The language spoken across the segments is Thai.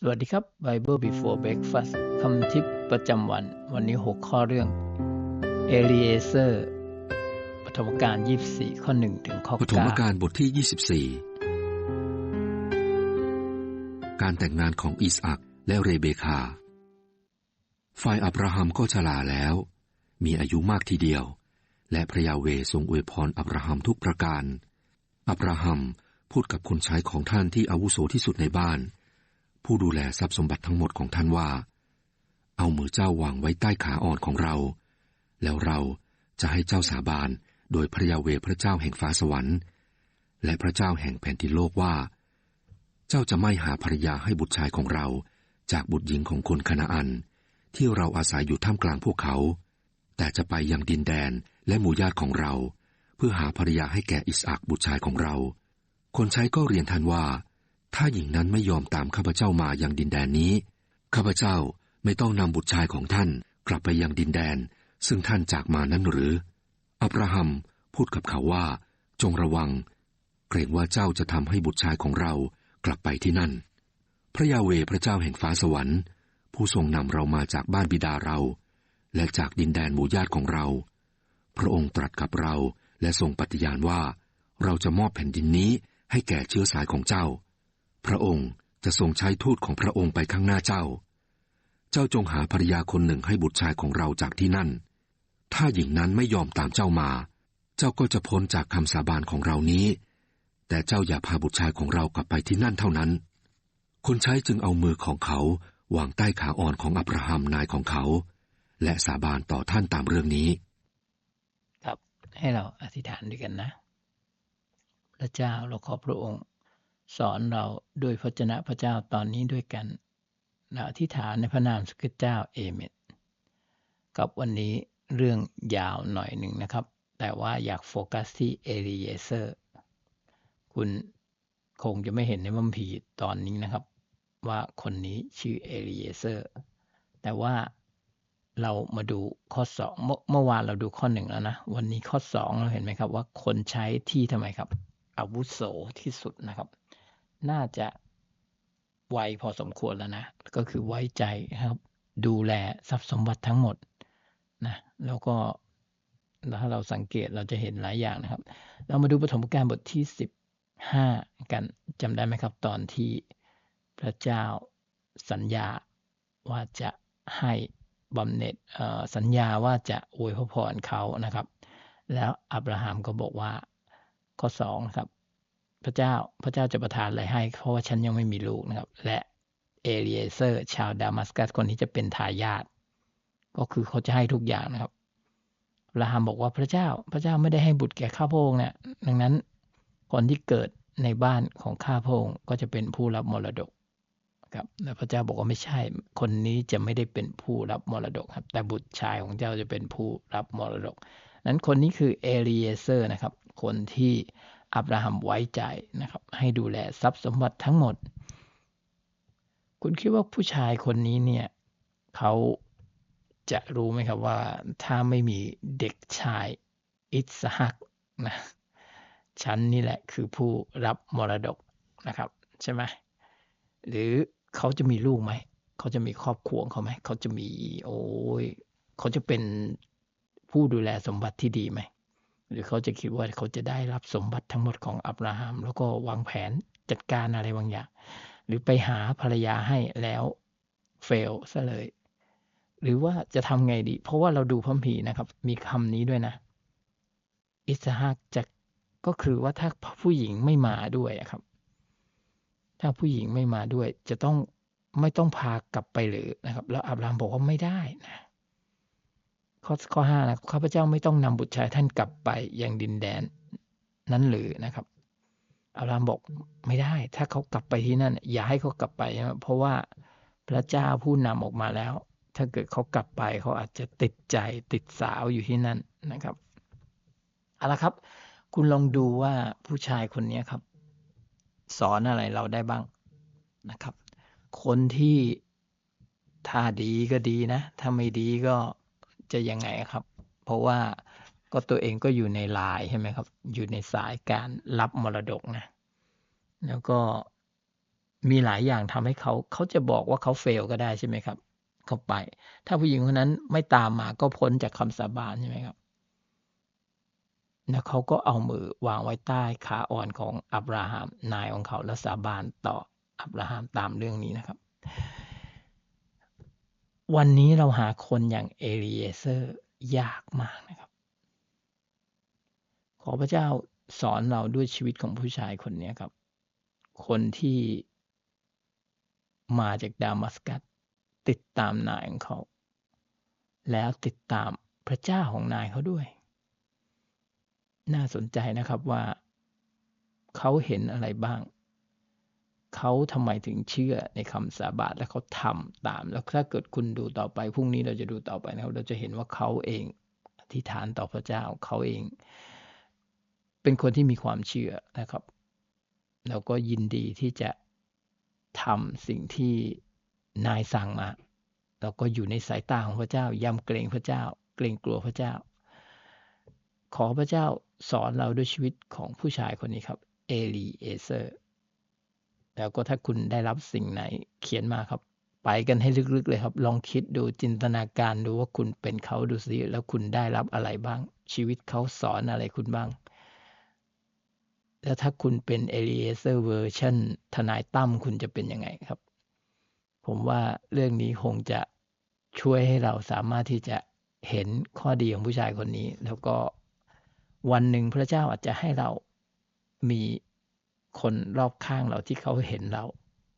สวัสดีครับ Bible Before Breakfast คำทิปประจำวัน วันนี้ 6 ข้อเรื่อง เอลีเอเซอร์ปฐมกาล24 ข้อ 1 ถึงข้อปฐมกาลบทที่ 24 การแต่งงานของอิสอักและเรเบคา ฝ่ายอับราฮัมก็ชราแล้ว มีอายุมากทีเดียว และพระยาเวทรงอวยพรอับราฮัมทุกประการ อับราฮัมพูดกับคนใช้ของท่านที่อาวุโสที่สุดในบ้าน ผู้ดูแลทรัพย์สมบัติทั้งหมดของท่านว่า เอามือเจ้าวางไว้ใต้ขาอ่อนของเรา แล้วเราจะให้เจ้าสาบานโดยพระยาเวพระเจ้าแห่งฟ้าสวรรค์ และพระเจ้าแห่งแผ่นดินโลกว่า เจ้าจะไม่หาภรรยาให้บุตรชายของเรา จากบุตรหญิงของคนคณาอัน ที่เราอาศัยอยู่ท่ามกลางพวกเขา แต่จะไปยังดินแดนและหมู่ญาติของเรา เพื่อหาภรรยาให้แก่อิสอักบุตรชายของเรา คนใช้ก็เรียนท่านว่า ถ้าหญิงนั้นไม่ยอมตามข้าพเจ้ามายังดินแดนนี้ ข้าพเจ้าไม่ต้องนำบุตรชายของท่านกลับไปยังดินแดน ซึ่งท่านจากมานั้นหรือ อับราฮัมพูดกับเขาว่า จงระวัง เกรงว่าเจ้าจะทำให้บุตรชายของเรากลับไปที่นั่น พระยาเวพระเจ้าแห่งฟ้าสวรรค์ ผู้ทรงนำเรามาจากบ้านบิดาเรา และจากดินแดนหมู่ญาติของเรา พระองค์ตรัสกับเราและทรงปฏิญาณว่า เราจะมอบแผ่นดินนี้ให้แก่เชื้อสายของเจ้า พระองค์จะทรงใช้ทูตของพระองค์ไปข้างหน้าเจ้า เจ้าจงหาภรรยาคนหนึ่งให้บุตรชายของเราจากที่นั่น ถ้าหญิงนั้นไม่ยอมตามเจ้ามา เจ้าก็จะพ้นจากคำสาบานของเรานี้ แต่เจ้าอย่าพาบุตรชายของเรากลับไปที่นั่นเท่านั้น คนใช้จึงเอามือของเขาวางใต้ขาอ่อนของอับราฮัมนายของเขา และสาบานต่อท่านตามเรื่องนี้ ครับให้เราอธิษฐานด้วยกันนะ พระเจ้าเราขอพระองค์ สอนเราด้วยพระเจนะพระเจ้าตอนนี้ด้วยกันเราอธิษฐานในพระนามสุขเจ้าเอเมนกับวันนี้เรื่องยาวหน่อยหนึ่งนะครับ แต่ว่าอยากโฟกัสที่เอลีเยเซอร์ คุณคงจะไม่เห็นในมัมพีตอนนี้นะครับ ว่าคนนี้ชื่อเอลีเยเซอร์ แต่ว่าเรามาดูข้อสองเมื่อเมื่อวานเราดูข้อหนึ่งแล้วนะ วันนี้ข้อสองเราเห็นไหมครับว่าคนใช้ที่ทำไมครับอาวุโสที่สุดนะครับ น่าจะไวพอสมควรแล้วนะ ก็คือไว้ใจครับ ดูแลทรัพย์สมบัติทั้งหมดนะแล้วก็ถ้าเราสังเกตเราจะเห็นหลายอย่างนะครับ เรามาดูปฐมกาลบทที่สิบห้ากันจำได้ไหมครับ ตอนที่พระเจ้าสัญญาว่าจะให้บำเหน็จสัญญาว่าจะอวยพรเขานะครับ แล้วอับราฮัมก็บอกว่าข้อสองนะครับ พระเจ้าพระเจ้าจะประทานอะไรให้ เพราะว่าฉันยังไม่มีลูกนะครับ และเอลีเอเซอร์ชาวดามัสกัสคนที่จะเป็นทายาทก็คือเขาจะให้ทุกอย่างนะครับอับราฮัมบอกว่าพระเจ้าพระเจ้าไม่ได้ให้บุตรแก่ข้าพระองค์เนี่ยดังนั้นคนที่เกิดในบ้านของข้าพระองค์ก็จะเป็นผู้รับมรดกครับและพระเจ้าบอกว่าไม่ใช่ คนนี้จะไม่ได้เป็นผู้รับมรดกครับ แต่บุตรชายของเจ้าจะเป็นผู้รับมรดก นั้นคนนี้คือเอลีเอเซอร์นะครับ คนที่ อับราฮัมไว้ใจนะครับ ให้ดูแลทรัพย์สมบัติทั้งหมด คุณคิดว่าผู้ชายคนนี้เนี่ยเขาจะรู้ไหมครับว่าถ้าไม่มีเด็กชายอิสฮักนะฉันนี่แหละคือผู้รับมรดกนะครับ ใช่ไหมหรือเขาจะมีลูกไหม เขาจะมีครอบครัวเขาไหม เขาจะมี โอ้ยเขาจะเป็นผู้ดูแลสมบัติที่ดีไหม หรือเขาจะคิดว่าเขาจะได้รับสมบัติทั้งหมดของอับราฮัม แล้วก็วางแผนจัดการอะไรบางอย่าง หรือไปหาภรรยาให้แล้วเฟลซะเลย หรือว่าจะทำไงดี เพราะว่าเราดูพระคัมภีนะครับ มีคำนี้ด้วยนะ อิสฮักจะก็คือว่าถ้าผู้หญิงไม่มาด้วยครับ ถ้าผู้หญิงไม่มาด้วย จะต้องไม่ต้องพากลับไปหรือนะครับ แล้วอับราฮัมบอกว่าไม่ได้นะ ข้อข้อห้านะข้าพเจ้าไม่ต้องนำบุตรชายท่านกลับไปยังดินแดนนั้นหรือนะครับอับรามบอกไม่ได้ ถ้าเขากลับไปที่นั่น อย่าให้เขากลับไปนะเพราะว่าพระเจ้าผู้นำออกมาแล้ว ถ้าเกิดเขากลับไปเขาอาจจะติดใจติดสาวอยู่ที่นั่นนะครับเอาละครับ คุณลองดูว่าผู้ชายคนนี้ครับ สอนอะไรเราได้บ้างนะครับ คนที่ถ้าดีก็ดีนะ ถ้าไม่ดีก็ จะยังไงครับ เพราะว่าก็ตัวเองก็อยู่ในลายใช่ไหมครับ อยู่ในสายการรับมรดกนะ แล้วก็มีหลายอย่างทำให้เขาเขาจะบอกว่าเขา fail ก็ได้ใช่ไหมครับ เขาไป ถ้าผู้หญิงคนนั้นไม่ตามมาก็พ้นจากคำสาบานใช่ไหมครับแล้วเขาก็เอามือวางไว้ใต้ขาอ่อนของอับราฮัมนายของเขาแล้วสาบานต่ออับราฮัมตามเรื่องนี้นะครับ วันนี้เราหาคนอย่างเอลีเอเซอร์ยากมากนะครับ ขอพระเจ้าสอนเราด้วยชีวิตของผู้ชายคนนี้ครับ คนที่มาจากดามัสกัสติดตามนายของเขา แล้วติดตามพระเจ้าของนายเขาด้วย น่าสนใจนะครับว่า เขาเห็นอะไรบ้าง เขาทำไมถึงเชื่อในคำสาบานและเขาทำตาม แล้วถ้าเกิดคุณดูต่อไปพรุ่งนี้เราจะดูต่อไปนะครับเราจะเห็นว่าเขาเองอธิษฐานต่อพระเจ้าเขาเอง เป็นคนที่มีความเชื่อนะครับแล้วก็ยินดีที่จะทำสิ่งที่นายสั่งมาแล้วก็อยู่ในสายตาของพระเจ้ายำเกรงพระเจ้า เกรงกลัวพระเจ้า ขอพระเจ้าสอนเราด้วยชีวิตของผู้ชายคนนี้ครับ เอลีเอเซอร์ แล้วก็ถ้าคุณได้รับสิ่งไหนเขียนมาครับ ไปกันให้ลึกๆเลยครับ ลองคิดดูจินตนาการดูว่าคุณเป็นเขาดูสิแล้วคุณได้รับอะไรบ้าง ชีวิตเขาสอนอะไรคุณบ้าง แล้วถ้าคุณเป็นเอลีเอเซอร์เวอร์ชันทนายตั้มคุณจะเป็นยังไงครับ ผมว่าเรื่องนี้คงจะช่วยให้เราสามารถที่จะเห็นข้อดีของผู้ชายคนนี้ แล้วก็วันหนึ่งพระเจ้าอาจจะให้เรามี คนรอบข้างเราที่เขาเห็นเรา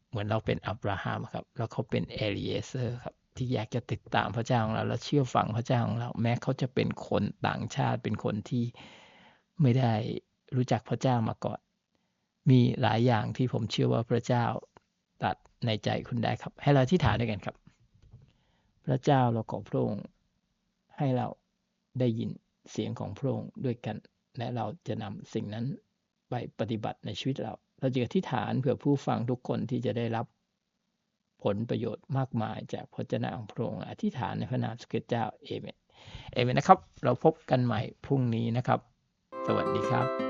เหมือนเราเป็นอับราฮัมครับ แล้วเขาเป็นเอลีเอเซอร์ครับ ที่อยากจะติดตามพระเจ้าของเรา และเชื่อฟังพระเจ้าของเรา แม้เขาจะเป็นคนต่างชาติเป็นคนที่ไม่ได้รู้จักพระเจ้ามาก่อน มีหลายอย่างที่ผมเชื่อว่าพระเจ้าตัดในใจคุณได้ครับ ให้เราที่ฐานด้วยกันครับ พระเจ้าเราขอพระองค์ให้เราได้ยินเสียงของพระองค์ด้วยกัน และเราจะนำสิ่งนั้น ไปปฏิบัติในชีวิตเรา เราจะอธิษฐานเผื่อผู้ฟังทุกคนที่จะได้รับผลประโยชน์มากมายจากพระเจ้าของพระองค์อธิษฐานในพระนามสเกตเจ้าเอเมนเอเมนนะครับ เราพบกันใหม่พรุ่งนี้นะครับ สวัสดีครับ